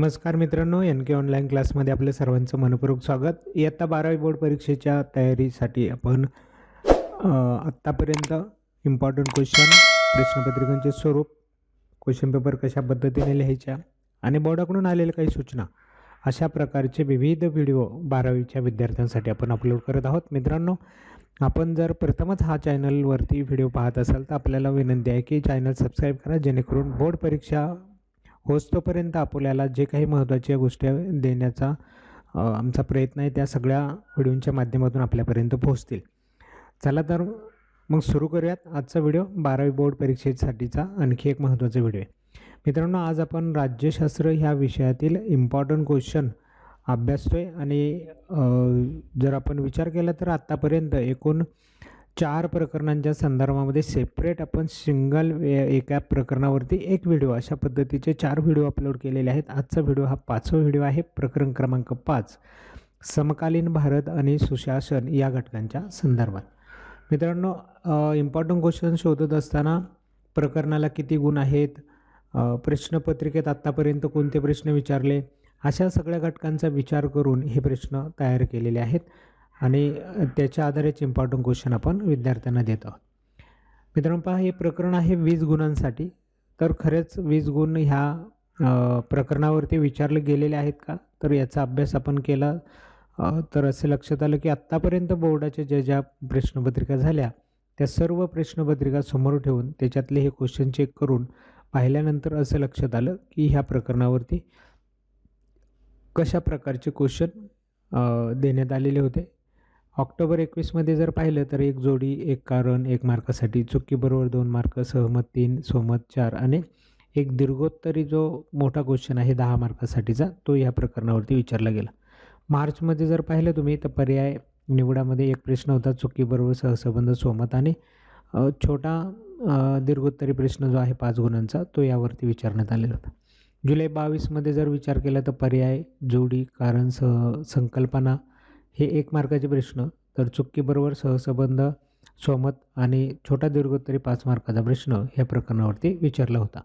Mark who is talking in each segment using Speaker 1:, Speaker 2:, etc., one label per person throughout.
Speaker 1: नमस्कार मित्रांनो एन के ऑनलाईन क्लासमध्ये आपलं सर्वांचं मनपूर्वक स्वागत. इयत्ता बारावी बोर्ड परीक्षेच्या तयारीसाठी आपण आत्तापर्यंत इम्पॉर्टंट क्वेश्चन प्रश्नपत्रिकांचे स्वरूप क्वेश्चन पेपर कशा पद्धतीने लिहायच्या आणि बोर्डाकडून आलेल्या काही सूचना अशा प्रकारचे विविध व्हिडिओ बारावीच्या विद्यार्थ्यांसाठी आपण अपलोड करत आहोत. मित्रांनो आपण जर प्रथमच हा चॅनलवरती व्हिडिओ पाहत असाल तर आपल्याला विनंती आहे की चॅनल सबस्क्राईब करा जेणेकरून बोर्ड परीक्षा होस्तोपर्यंत आपल्याला जे काही महत्त्वाच्या गोष्टी देण्याचा आमचा प्रयत्न आहे त्या सगळ्या व्हिडिओंच्या माध्यमातून आपल्यापर्यंत पोहोचतील. चला तर मग सुरू करूयात आजचा व्हिडिओ. बारावी बोर्ड परीक्षेसाठीचा आणखी एक महत्त्वाचा व्हिडिओ आहे. मित्रांनो आज आपण राज्यशास्त्र ह्या विषयातील इम्पॉर्टंट क्वेश्चन अभ्यासतोय आणि जर आपण विचार केला तर आत्तापर्यंत एकूण चार प्रकरणांच्या संदर्भामध्ये सेपरेट आपण सिंगल एका प्रकरणावरती एक व्हिडिओ अशा पद्धतीचे चार व्हिडिओ अपलोड केलेले आहेत. आजचा व्हिडिओ हा पाचवा व्हिडिओ आहे. प्रकरण क्रमांक पाच समकालीन भारत आणि सुशासन या घटकांच्या संदर्भात. मित्रांनो इम्पॉर्टंट क्वेश्चन शोधत असताना प्रकरणाला किती गुण आहेत? प्रश्नपत्रिकेत आत्तापर्यंत कोणते प्रश्न विचारले? अशा सगळ्या घटकांचा विचार करून हे प्रश्न तयार केलेले आहेत. आणि त्याच्या आधारेच इम्पॉर्टंट क्वेश्चन आपण विद्यार्थ्यांना देत आहोत. मित्रांनो पहा हे प्रकरण आहे वीज गुणांसाठी. तर खरेच वीज गुण ह्या प्रकरणावरती विचारले गेलेले आहेत का? तर याचा अभ्यास आपण केला तर असे लक्षात आलं की आत्तापर्यंत बोर्डाच्या ज्या ज्या प्रश्नपत्रिका झाल्या त्या सर्व प्रश्नपत्रिका समोर ठेवून त्याच्यातले हे क्वेश्चन चेक करून पाहिल्यानंतर असं लक्षात आलं की ह्या प्रकरणावरती कशा प्रकारचे क्वेश्चन देण्यात आलेले होते. ऑक्टोबर एकवीसमध्ये जर पाहिलं तर एक जोडी एक कारण एक मार्कासाठी चुकीबरोबर दोन मार्क सहमत तीन सहमत चार आणि एक दीर्घोत्तरी जो मोठा क्वेश्चन आहे दहा मार्कासाठीचा तो या प्रकरणावरती विचारला गेला. मार्चमध्ये जर पाहिलं तुम्ही तर पर्याय निवडामध्ये एक प्रश्न होता चुकीबरोबर सहसंबंध सोमत आणि छोटा दीर्घोत्तरी प्रश्न जो आहे पाच गुणांचा तो यावरती विचारण्यात आलेला होता. जुलै बावीसमध्ये जर विचार केला तर पर्याय जोडी कारण सह संकल्पना हे एक मार्काचे प्रश्न. तर चुकीबरोबर सहसंबंध स्वमत आणि छोटा दीर्घोत्तरी पाच मार्काचा प्रश्न ह्या प्रकरणावरती विचारला होता.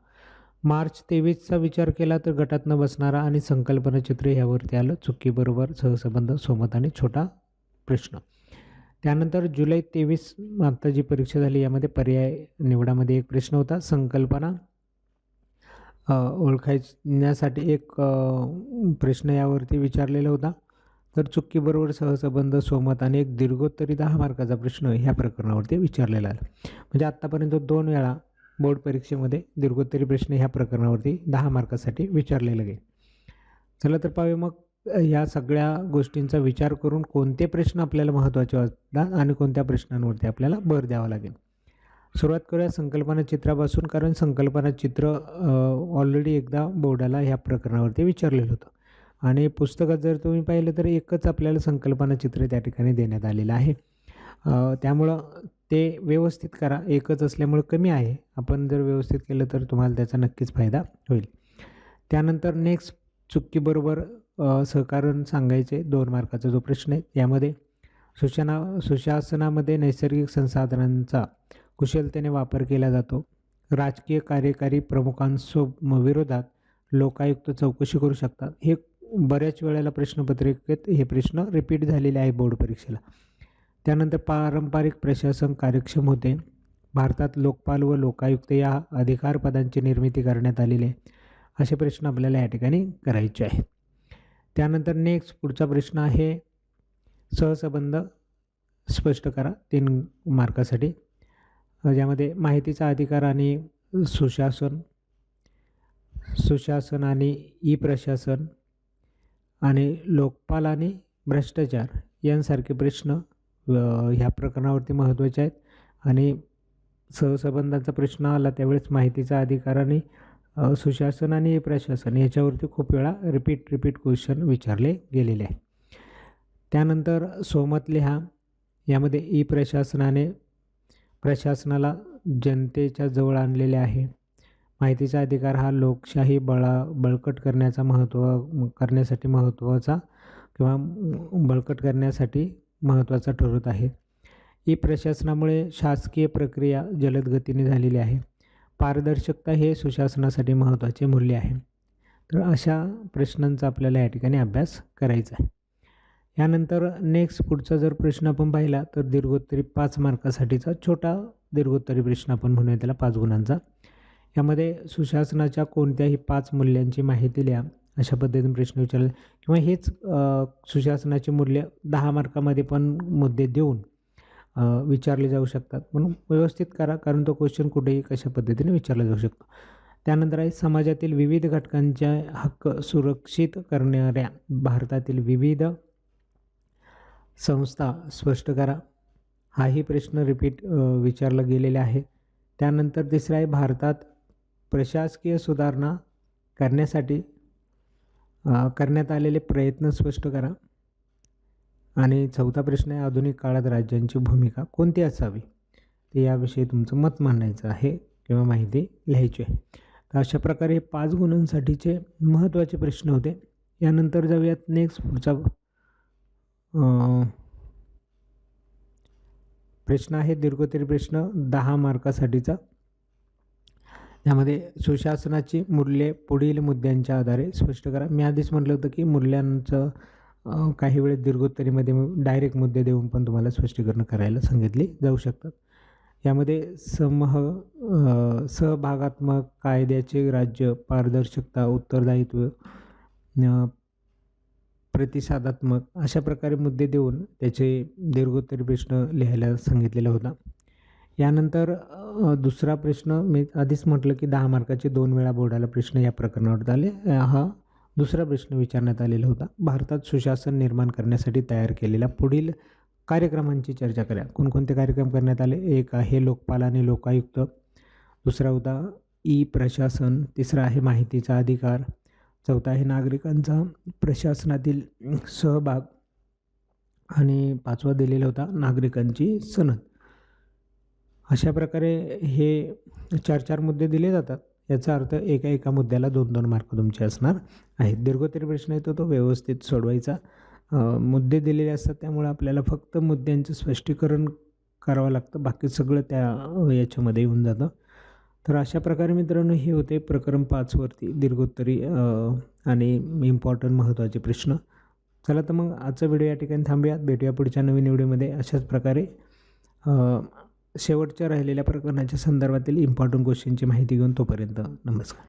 Speaker 1: मार्च तेवीसचा विचार केला तर गटात न बसणारा आणि संकल्पना चित्र ह्यावरती आलं चुकीबरोबर सहसंबंध स्वमत आणि छोटा प्रश्न. त्यानंतर जुलै तेवीस आता जी परीक्षा झाली यामध्ये पर्याय निवडामध्ये एक प्रश्न होता. संकल्पना ओळखायण्यासाठी एक प्रश्न यावरती विचारलेला होता. तर चुकीबरोबर सहसंबंध सोमत आणि एक दीर्घोत्तरी दहा मार्काचा प्रश्न ह्या प्रकरणावरती विचारलेला आला म्हणजे आत्तापर्यंत दोन वेळा बोर्ड परीक्षेमध्ये दीर्घोत्तरी प्रश्न ह्या प्रकरणावरती दहा मार्कासाठी विचारलेले गेले. चला तर पाहूया मग या ह्या सगळ्या गोष्टींचा विचार करून कोणते प्रश्न आपल्याला महत्त्वाचे वाटतात आणि कोणत्या प्रश्नांवरती आपल्याला भर द्यावा लागेल. सुरुवात करूया संकल्पना चित्रापासून कारण संकल्पना चित्र ऑलरेडी एकदा बोर्डाला ह्या प्रकरणावरती विचारलेलं होतं. आणि पुस्तकात जर तुम्ही पाहिलं तर एकच आपल्याला संकल्पना चित्र त्या ठिकाणी देण्यात आलेलं आहे. त्यामुळं ते व्यवस्थित करा. एकच असल्यामुळं कमी आहे. आपण जर व्यवस्थित केलं तर तुम्हाला त्याचा नक्कीच फायदा होईल. त्यानंतर नेक्स्ट चुकीबरोबर सहकारण सांगायचे दोन मार्काचा जो प्रश्न आहे. यामध्ये सुशाना सुशासनामध्ये नैसर्गिक संसाधनांचा कुशलतेने वापर केला जातो. राजकीय कार्यकारी प्रमुखांसो विरोधात लोकायुक्त चौकशी करू शकतात. हे बऱ्याच वेळेला प्रश्नपत्रिकेत हे प्रश्न रिपीट झालेले आहे बोर्ड परीक्षेला. त्यानंतर पारंपरिक प्रशासन कार्यक्षम होते. भारतात लोकपाल व लोकायुक्त या अधिकार पदांची निर्मिती करण्यात आलेली आहे. असे प्रश्न आपल्याला या ठिकाणी करायचे आहेत. त्यानंतर नेक्स्ट पुढचा प्रश्न आहे. सहसंबंध स्पष्ट करा तीन मार्कासाठी. ज्यामध्ये माहितीचा अधिकार आणि सुशासन सुशासन आणि ई प्रशासन आणि लोकपाल आणि भ्रष्टाचार यांसारखे प्रश्न ह्या प्रकरणावरती महत्त्वाचे आहेत. आणि सहसंबंधाचा प्रश्न आला त्यावेळेस माहितीचा अधिकार आणि सुशासन आणि ई प्रशासन याच्यावरती खूप वेळा रिपीट रिपीट क्वेश्चन विचारले गेलेले आहेत. त्यानंतर सोमत लिहा यामध्ये ई प्रशासनाने प्रशासनाला जनतेच्या जवळ आणलेले आहे. माहितीचा अधिकार हा लोकशाही बळा बळकट करण्याचा महत्त्व करण्यासाठी महत्त्वाचा किंवा बळकट करण्यासाठी महत्त्वाचा ठरत आहे. ई प्रशासनामुळे शासकीय प्रक्रिया जलद गतीने झालेली आहे. पारदर्शकता हे सुशासनासाठी महत्त्वाचे मूल्य आहे. तर अशा प्रश्नांचा आपल्याला या ठिकाणी अभ्यास करायचा आहे. यानंतर नेक्स्ट पुढचा जर प्रश्न आपण पाहिला तर दीर्घोत्तरी पाच मार्कासाठीचा छोटा दीर्घोत्तरी प्रश्न आपण म्हणूया त्याला पाच गुणांचा. यामध्ये सुशासनाच्या कोणत्याही पाच मूल्यांची माहिती लिहा. अशा पद्धतीने प्रश्न विचारले. किंवा हेच सुशासनाचे मूल्य दहा मार्कामध्ये पण मुद्दे देऊन विचारले जाऊ शकतात. म्हणून व्यवस्थित करा कारण तो क्वेश्चन कुठेही कशा पद्धतीने विचारला जाऊ शकतो. त्यानंतर आहे समाजातील विविध घटकांचे हक्क सुरक्षित करणाऱ्या भारतातील विविध संस्था स्पष्ट करा. हाही प्रश्न रिपीट विचारला गेलेला आहे. त्यानंतर तिसरा आहे भारतात प्रशासकीय सुधारणा करण्यासाठी करण्यात आलेले प्रयत्न स्पष्ट करा. आणि चौथा प्रश्न आहे आधुनिक काळात राज्यांची भूमिका कोणती असावी? ते याविषयी तुमचं मत मांडायचं आहे किंवा माहिती लिहायची आहे. तर अशा प्रकारे पाच गुणांसाठीचे महत्त्वाचे प्रश्न होते. यानंतर जाऊयात नेक्स्ट पुढचा प्रश्न आहे दीर्घोत्तरी प्रश्न दहा मार्कासाठीचा. यामध्ये सुशासनाची मूल्ये पुढील मुद्द्यांच्या आधारे स्पष्ट करा. मी आधीच म्हटलं होतं की मूल्यांचं काही वेळेस दीर्घोत्तरीमध्ये डायरेक्ट मुद्दे देऊन पण तुम्हाला स्पष्टीकरण करायला सांगितले जाऊ शकतात. यामध्ये समह सहभागात्मक कायद्याचे राज्य पारदर्शकता उत्तरदायित्व प्रतिसादात्मक अशा प्रकारे मुद्दे देऊन त्याचे दीर्घोत्तरी प्रश्न लिहायला सांगितलेला होता. यानंतर दुसरा प्रश्न मी आधीच म्हटलं की दहा मार्काचे दोन वेळा बोर्डाला प्रश्न या प्रकरणावर आले हा दुसरा प्रश्न विचारण्यात आलेला होता. भारतात सुशासन निर्माण करण्यासाठी तयार केलेल्या पुढील कार्यक्रमांची चर्चा करा. कोणकोणते कार्यक्रम करण्यात आले? एक आहे लोकपाल आणि लोकायुक्त. दुसरा होता ई प्रशासन. तिसरा आहे माहितीचा अधिकार. चौथा आहे नागरिकांचा प्रशासनातील सहभाग. आणि पाचवा दिलेला होता नागरिकांची सनद. अशा प्रकारे हे चार चार मुद्दे दिले जातात. याचा अर्थ एका एका मुद्द्याला दोन दोन मार्क तुमचे असणार आहेत. दीर्घोत्तरी प्रश्न येतो तो व्यवस्थित सोडवायचा. मुद्दे दिलेले असतात त्यामुळे आपल्याला फक्त मुद्द्यांचं स्पष्टीकरण करावं लागतं. बाकी सगळं त्या याच्यामध्ये येऊन जातं. तर अशा प्रकारे मित्रांनो हे होते प्रकरण पाचवरती दीर्घोत्तरी आणि इम्पॉर्टंट महत्त्वाचे प्रश्न. चला तर मग आजचा व्हिडिओ या ठिकाणी थांबूयात भेटूया पुढच्या नवीन व्हिडिओमध्ये. अशाच प्रकारे शेवटच्या राहिलेल्या प्रकरणाच्या संदर्भातील इम्पॉर्टंट क्वेश्चनची माहिती घेऊन तोपर्यंत नमस्कार.